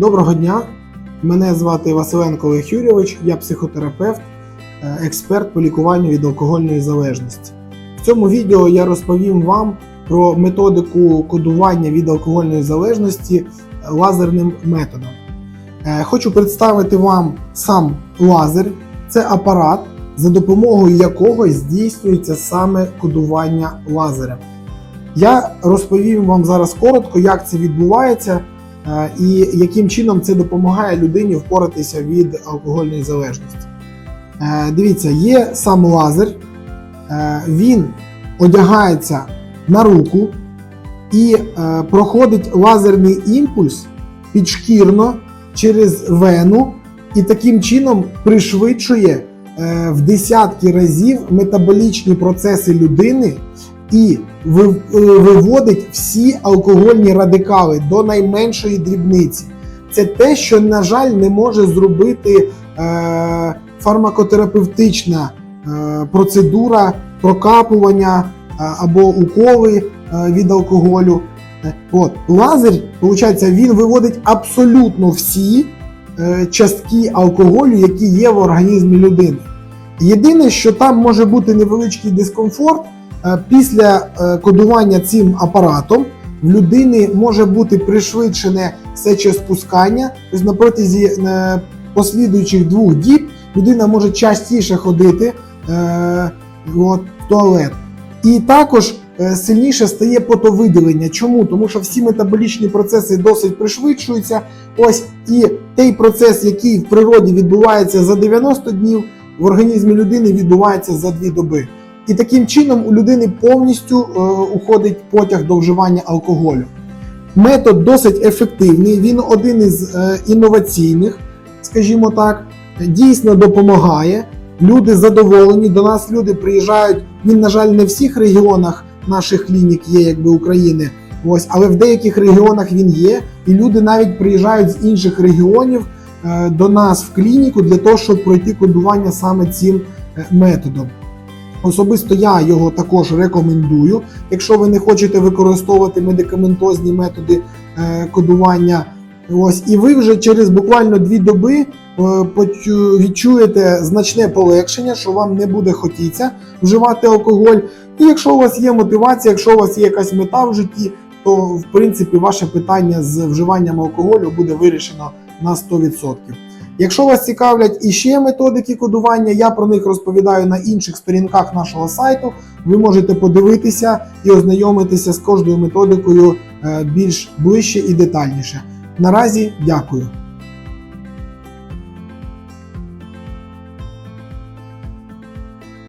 Доброго дня! Мене звати Василенко Олег я психотерапевт, е, експерт по лікуванню від алкогольної залежності. В цьому відео я розповім вам про методику кодування від алкогольної залежності е, лазерним методом. Е, Хочу представити вам сам лазер. Це апарат, за допомогою якого здійснюється саме кодування лазером. Я розповім вам зараз коротко, як це відбувається і яким чином це допомагає людині впоратися від алкогольної залежності. Е, Дивіться, є сам лазер, е, він одягається на руку і е, проходить лазерний імпульс підшкірно через вену, і таким чином пришвидшує в десятки разів метаболічні процеси людини і е, виводить всі алкогольні радикали до найменшої дрібниці. Це те, що, на жаль, не може зробити е, фармакотерапевтична е, процедура прокапування е, або уколи е, від алкоголю. От лазер, виходить, він виводить абсолютно всі частки алкоголю, які є в організмі людини. Єдине, що там може бути невеличкий дискомфорт після е, кодування цим апаратом. В людини може бути пришвидшене сечоспускання, тобто на протязі е, послідуючих двох діб людина може частіше ходити е, в туалет. І також е, сильніше стає потовиділення. Чому? Тому що всі метаболічні процеси досить пришвидшуються. Ось і той процес, який в природі відбувається за 90 днів, в організмі людини відбувається за 2 доби. І таким чином у людини повністю е, уходить потяг до вживання алкоголю. Метод досить ефективний, він один із е, інноваційних, скажімо так, дійсно допомагає. Люди задоволені. До нас люди приїжджають. Він, на жаль, не в всіх регіонах наших клінік є, якби України. Ось, але в деяких регіонах він є, і люди навіть приїжджають з інших регіонів е, до нас в клініку для того, щоб пройти кодування саме цим е, методом. Особисто я його також рекомендую. Якщо ви не хочете використовувати медикаментозні методи е, кодування, ось і ви вже через буквально дві доби е, відчуєте значне полегшення, що вам не буде хотіться вживати алкоголь. І якщо у вас є мотивація, якщо у вас є якась мета в житті, то в принципі ваше питання з вживанням алкоголю буде вирішено на 100%. Якщо вас цікавлять іще методики кодування, я про них розповідаю на інших сторінках нашого сайту. Ви можете подивитися і ознайомитися з кожною методикою е, більш ближче і детальніше. Наразі дякую.